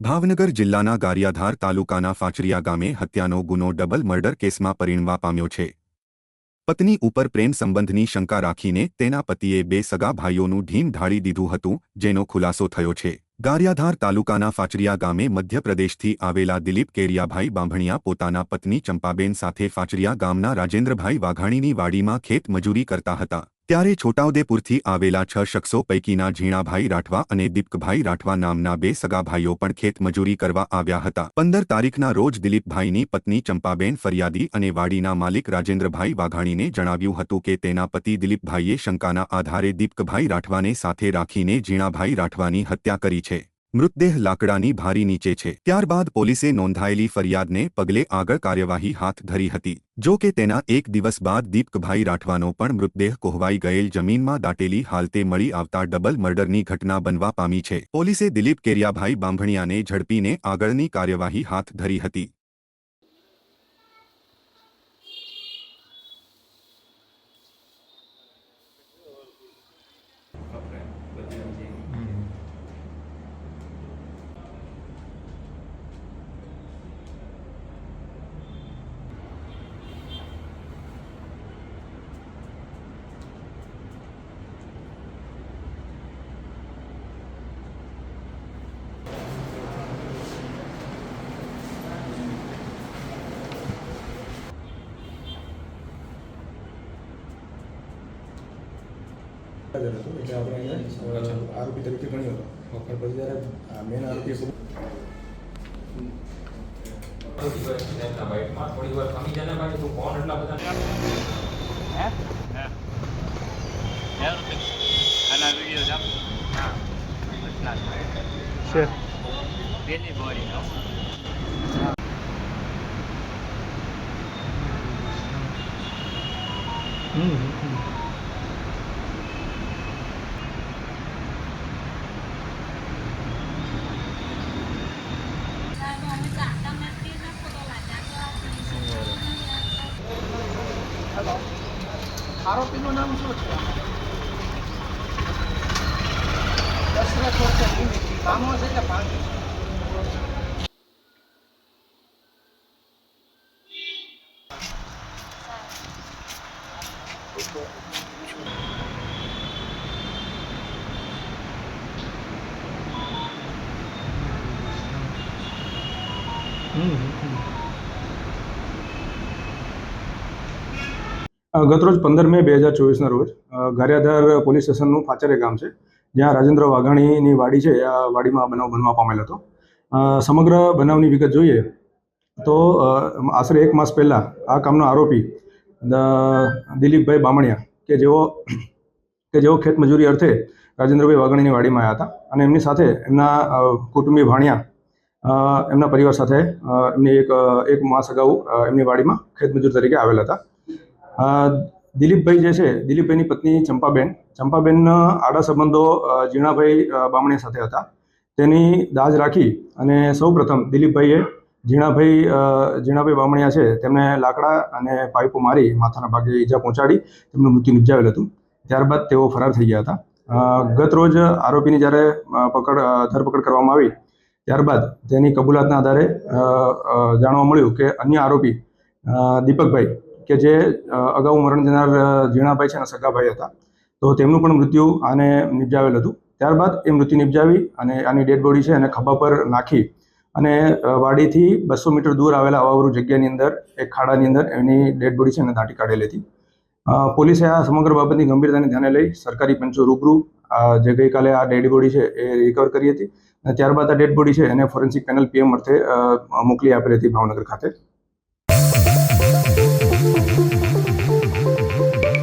ભાવનગર જિલ્લાના ગારિયાધાર તાલુકાના ફાચરિયા ગામે હત્યાનો ગુનો ડબલ મર્ડર કેસમાં પરિણવા પામ્યો છે. પત્ની ઉપર પ્રેમ સંબંધની શંકા રાખીને તેના પતિએ બે સગા ભાઈઓનું ઢીમ ઢાળી દીધું હતું, જેનો ખુલાસો થયો છે. ગારિયાધાર તાલુકાના ફાચરિયા ગામે મધ્યપ્રદેશથી આવેલા દિલીપ કેરિયાભાઈ બાંભણિયા પોતાના પત્ની ચંપાબેન સાથે ફાચરિયા ગામના રાજેન્દ્રભાઈ વાઘાણીની વાડીમાં ખેત મજૂરી કરતા હતા. ત્યારે છોટાઉદેપુરથી આવેલા છ શખ્સો પૈકીના ઝીણાભાઈ રાઠવા અને દીપકભાઈ રાઠવા નામના બે સગા ભાઈઓ પણ ખેત મજૂરી કરવા આવ્યા હતા. પંદર તારીખના રોજ દિલીપભાઈની પત્ની ચંપાબેન ફરિયાદી અને વાડીના માલિક રાજેન્દ્રભાઈ વાઘાણીને જણાવ્યું હતું કે તેના પતિ દિલીપભાઈએ શંકાના આધારે દીપકભાઈ રાઠવાને સાથે રાખીને ઝીણાભાઈ રાઠવાની હત્યા કરી છે. મૃતદેહ લાકડાની ભારી નીચે છે. ત્યારબાદ પોલીસે નોંધાયેલી ફરિયાદને પગલે આગળ કાર્યવાહી હાથ ધરી હતી. જો કે તેના એક દિવસ બાદ દીપકભાઈ રાઠવાનો પણ મૃતદેહ કોહવાઈ ગયેલ જમીનમાં દાટેલી હાલતે મળી આવતા ડબલ મર્ડરની ઘટના બનવા પામી છે. પોલીસે દિલીપ કેરિયાભાઈ બાંભણિયાને ઝડપીને આગળની કાર્યવાહી હાથ ધરી હતી. હાજર હતો. એટલે આપણે અહીંયા આરોપી તરીકે ગણ્યો હતો. પણ પછી જ્યારે મેન થોડી વાર એમના બાઇકમાં આરોપીનું નામ શું છે? દશરથ વખતે છે કે ભાગે? ગતરોજ પંદર મે બે હજાર ચોવીસના રોજ ગારિયાધાર પોલીસ સ્ટેશનનું ફાચરે ગામ છે, જ્યાં રાજેન્દ્ર વાઘાણીની વાડી છે, આ વાડીમાં બનાવ બનવા પામેલ હતો. સમગ્ર બનાવની વિગત જોઈએ તો આશરે એક માસ પહેલાં આ કામનો આરોપી દિલીપભાઈ બામણિયા કે જેઓ કે જેઓ ખેત મજૂરી અર્થે રાજેન્દ્રભાઈ વાઘાણીની વાડીમાં આવ્યા હતા અને એમની સાથે એમના કુટુંબી ભાણિયા એમના પરિવાર સાથે એમની એક એક માસ અગાઉ એમની વાડીમાં ખેત મજૂર તરીકે આવેલા હતા. દિલીપભાઈ જે છે, દિલીપભાઈની પત્ની ચંપાબેન. ચંપાબેનના આડા સંબંધો ઝીણાભાઈ બામણીયા સાથે હતા. તેની દાજ રાખી અને સૌપ્રથમ દિલીપભાઈએ ઝીણાભાઈ ઝીણાભાઈ બામણીયા છે, તેમને લાકડા અને પાઇપો મારી માથાના ભાગે ઈજા પહોંચાડી તેમનું મૃત્યુ નિપજાવેલ હતું. ત્યારબાદ તેઓ ફરાર થઈ ગયા હતા. ગત રોજ આરોપીની જ્યારે પકડ ધરપકડ કરવામાં આવી, ત્યારબાદ તેની કબૂલાતના આધારે જાણવા મળ્યું કે અન્ય આરોપી દીપકભાઈ કે જે અગાઉ મરણ જનાર ઝીણાભાઈ છે એના સગાભાઈ હતા. તો તેમનું પણ મૃત્યુ આને નિપજાવેલ હતું. ત્યારબાદ એ મૃત્યુ નિપજાવી અને આની ડેડ બોડી છે એને ખભા પર નાખી અને વાડીથી બસો મીટર દૂર આવેલા અવાવરૂ જગ્યાની અંદર, એક ખાડાની અંદર એની ડેડ બોડી છે એને દાટી કાઢેલી હતી. પોલીસે આ સમગ્ર બાબતની ગંભીરતાને ધ્યાને લઈ સરકારી પંચો રૂબરૂ જે ગઈકાલે આ ડેડ બોડી છે એ રિકવર કરી હતી અને ત્યારબાદ આ ડેડ બોડી છે એને ફોરેન્સિક પેનલ પીએમ અર્થે મોકલી આપેલી હતી ભાવનગર ખાતે.